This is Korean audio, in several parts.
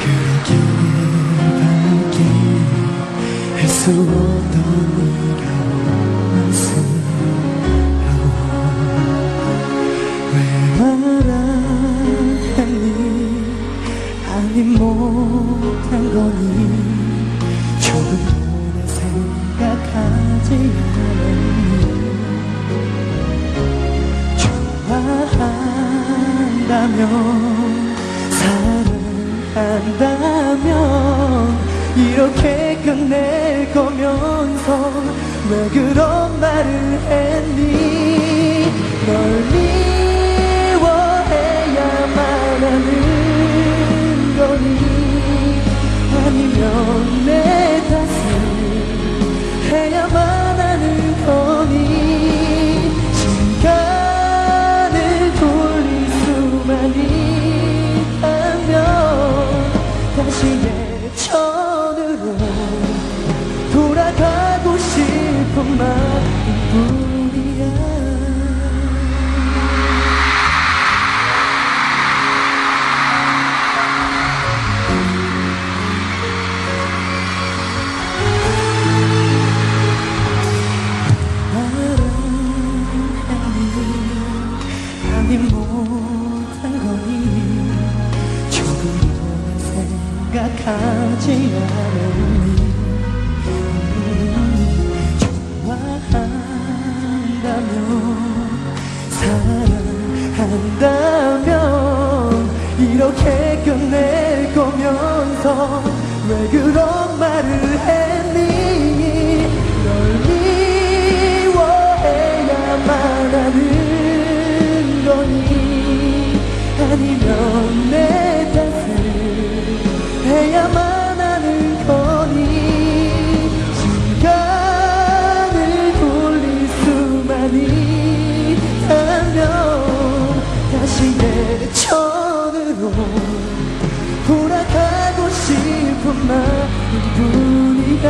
그렇게 밝게 할수 없던 네가 못한 거니 조금도 생각하지 않았니 좋아한다면 사랑한다면 이렇게 끝낼 거면서 왜 그런 말을 했니? 널미 하지 않았니 음, 좋아한다면 사랑한다면 이렇게 끝낼 거면서 왜 그런 말을 했니 다시 예전으로 돌아가고 싶은 마음뿐이야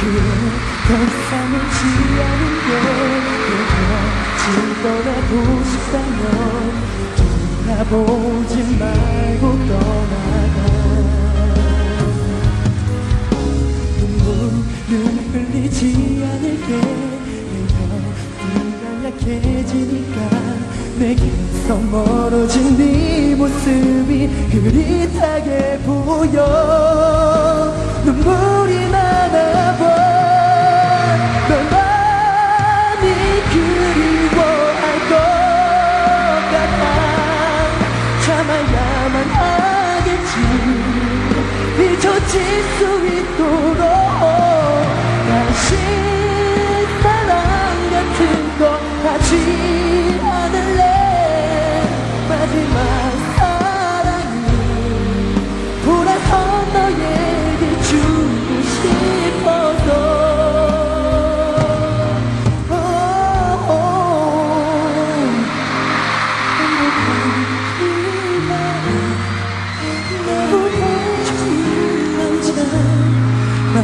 그래 더 이상 울지 않은 게 내가 떠나고 싶다면 돌아보지 말고 떠나가. 눈물을 약해지니까 내게서 멀어진 네 모습이 흐릿하게 보여. 눈물이 나나 봐 널 많이 그리워할 것 같아. 참아야만 하겠지. 잊혀질 수 있도록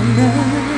Amen.